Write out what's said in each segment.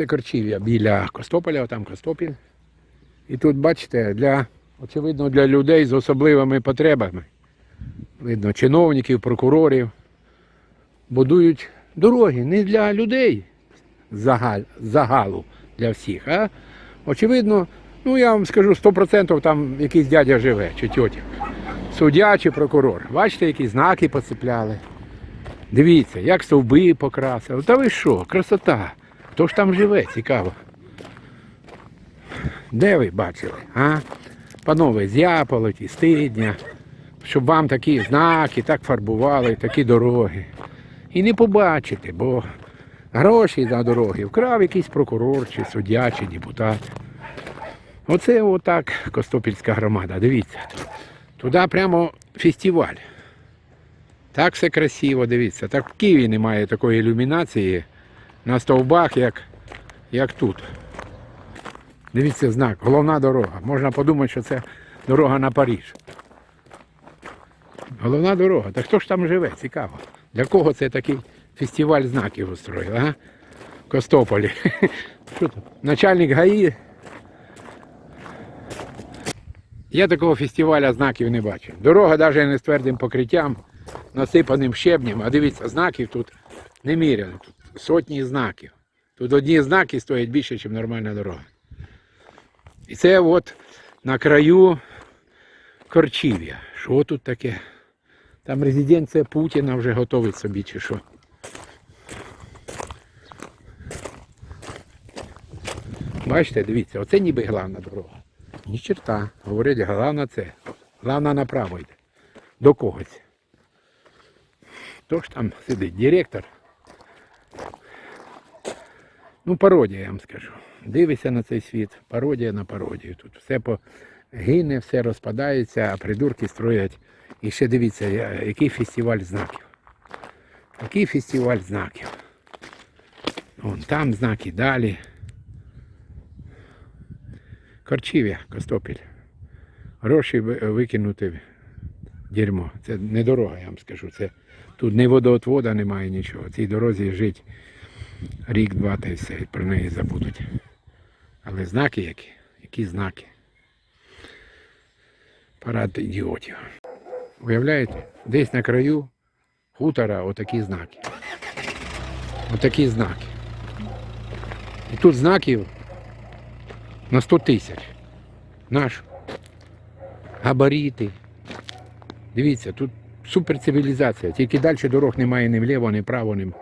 Це Корчів'я біля Костополя, там Костопіль. І тут, бачите, для, очевидно, для людей з особливими потребами. Видно, чиновників, прокурорів будують дороги не для людей загаль, загалу для всіх, а очевидно, ну я вам скажу, 100% там якийсь дядя живе чи тьотя. Суддя чи прокурор. Бачите, які знаки посипляли. Дивіться, як стовби покрасили. Та ви що, красота. Хто ж там живе, цікаво. Де ви бачили? А? Панове, зяполоті, стидня, щоб вам такі знаки так фарбували, такі дороги. І не побачите, бо гроші на дороги вкрав якийсь прокурор, чи суддя, чи депутат. Оце отак Костопільська громада. Дивіться. Туди прямо фестиваль. Так все красиво, дивіться. Так в Києві немає такої ілюмінації на стовбах, як, як тут. Дивіться знак, головна дорога. Можна подумати, що це дорога на Париж. Головна дорога. Та хто ж там живе? Цікаво. Для кого це такий фестиваль знаків устроїв, а? В Костополі. Начальник ГАІ. Я такого фестиваля знаків не бачив. Дорога навіть не з твердим покриттям, насипаним щебнем, а дивіться, знаків тут неміряно. Тут сотні знаків. Тут одні знаки стоять більше, ніж нормальна дорога. І це от на краю Корчів'я. Що тут таке? Там резиденція Путіна вже готовить собі чи що. Бачите, дивіться, оце ніби головна дорога. Ні черта. Говорять, головна це. Головна направо йде. До когось. Хто ж там сидить? Директор. Ну, пародія, я вам скажу. Дивися на цей світ. Пародія на пародію. Тут все по... гине, все розпадається, а придурки строять. І ще дивіться, який фестиваль знаків. Який фестиваль знаків. Вон там знаки далі. Корчів'я, Костопіль. Гроші викинути дерьмо. Це не дорога, я вам скажу. Це, тут ні водоотвода немає нічого. Цій дорозі жить рік-два та й все, про неї забудуть. Але знаки які? Які знаки? Парад ідіотів. Уявляєте? Десь на краю хутора отакі знаки. Отакі знаки. І тут знаків на 100 тисяч. Наш. Габаріти. Дивіться, тут суперцивілізація. Тільки далі дорог немає ні вліво, ні вправо, ні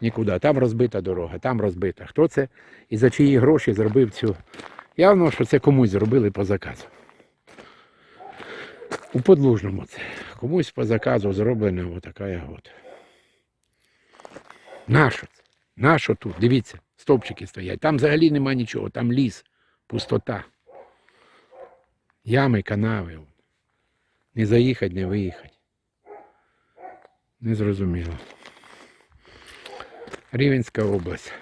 нікуди. Там розбита дорога, там розбита. Хто це і за чиї гроші зробив цю? Явно, що це комусь зробили по заказу. У подлужному це. Комусь по заказу зроблена отака от. Нащо це? Нащо тут? Дивіться, стовпчики стоять. Там взагалі нема нічого, там ліс, пустота. Ями, канави. Не заїхати, не виїхати. Незрозуміло. Рівенська область.